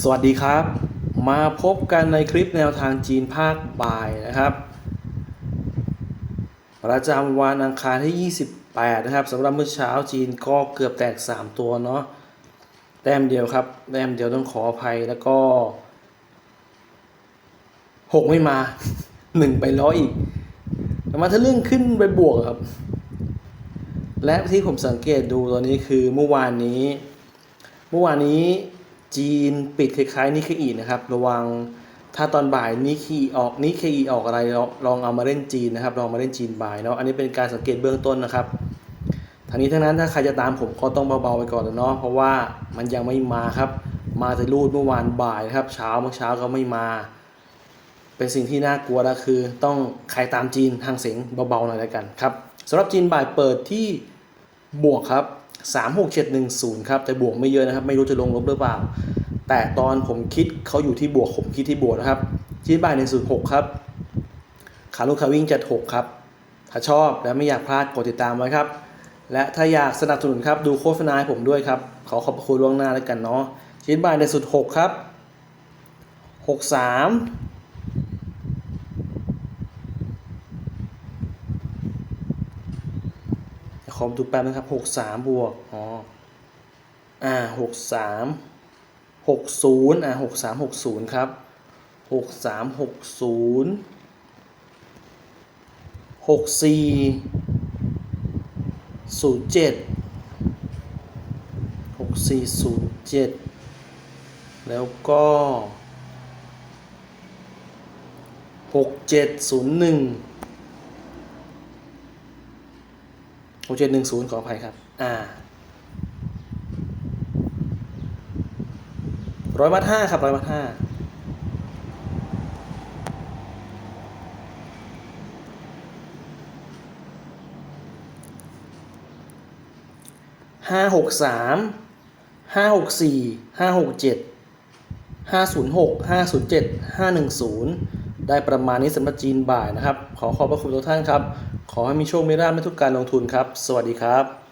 สวัสดีครับ มาพบกันในคลิปแนวทางจีนภาคบ่ายนะครับ ประจำวันอังคารที่ 28 นะครับสำหรับเมื่อเช้าจีนก็เกือบแตก 3 ตัวเนาะแต้มเดียวครับ แต้มเดียวต้องขออภัยแล้วก็ 6 ไม่มา 1 ไปร้อยอีกแต่มาทะลึ่งขึ้นไปบวกครับ และที่ผมสังเกตดูตอนนี้คือเมื่อวานนี้ เมื่อวานนี้ จีนปิดคล้ายๆนิเคอีนะครับ ระวังถ้าตอนบ่ายนิเคอีออกนิเคอีออกอะไรลองเอามาเล่นจีนนะครับ ลองมาเล่นจีนบ่ายเนาะอันนี้เป็นการสังเกตเบื้องต้นนะครับทางนี้ทั้งนั้นถ้าใครจะตามผมก็ต้องเบาๆไปก่อนเนาะเพราะว่ามันยังไม่มาครับ มาแต่รูดเมื่อวานบ่ายนะครับ เช้าเมื่อเช้าก็ไม่มา เป็นสิ่งที่น่ากลัวแล้วคือ ต้องใครตามจีนทางเสียงเบาๆหน่อยแล้วกันครับสำหรับจีนบ่ายเปิดที่บวกครับ 36710 ครับแต่บวกไม่เยอะนะครับ ไม่รู้จะลงลบหรือเปล่า แต่ตอนผมคิดเขาอยู่ที่บวกผมคิดที่บวกนะครับจีนบ่าย106ครับขาลูกขาวิ่งจัด6ครับถ้าชอบและไม่อยากพลาดกดติดตามไว้ครับ และถ้าอยากสนับสนุนครับดูโฆษณาให้ผมด้วยครับ ขอขอบคุณล่วงหน้าแล้วกันเนาะจีนบ่ายในสุด6ครับ 63 ขอดูแป๊บนะครับหกสามบวกอ๋ออ่าหกสามหกศูนย์อ่าหกสามหกศูนย์ครับหกสามหกศูนย์หกสี่ศูนย์เจ็ดหกสี่ศูนย์เจ็ดแล้วก็หกเจ็ดศูนย์หนึ่ง หกเจ็ดหนึ่งศูนย์ขออภัยครับ อ่าร้อยมัดห้าครับร้อยมัดห้าห้าหกสามห้าหกสี่ห้าหกเจ็ดห้าศูนย์หกห้าศูนย์เจ็ดห้าหนึ่งศูนย์ ได้ประมาณนี้สำหรับจีนบ่ายนะครับ ขอขอบพระคุณทุกท่านครับ ขอให้มีโชคมีราภในทุกการลงทุนครับ สวัสดีครับ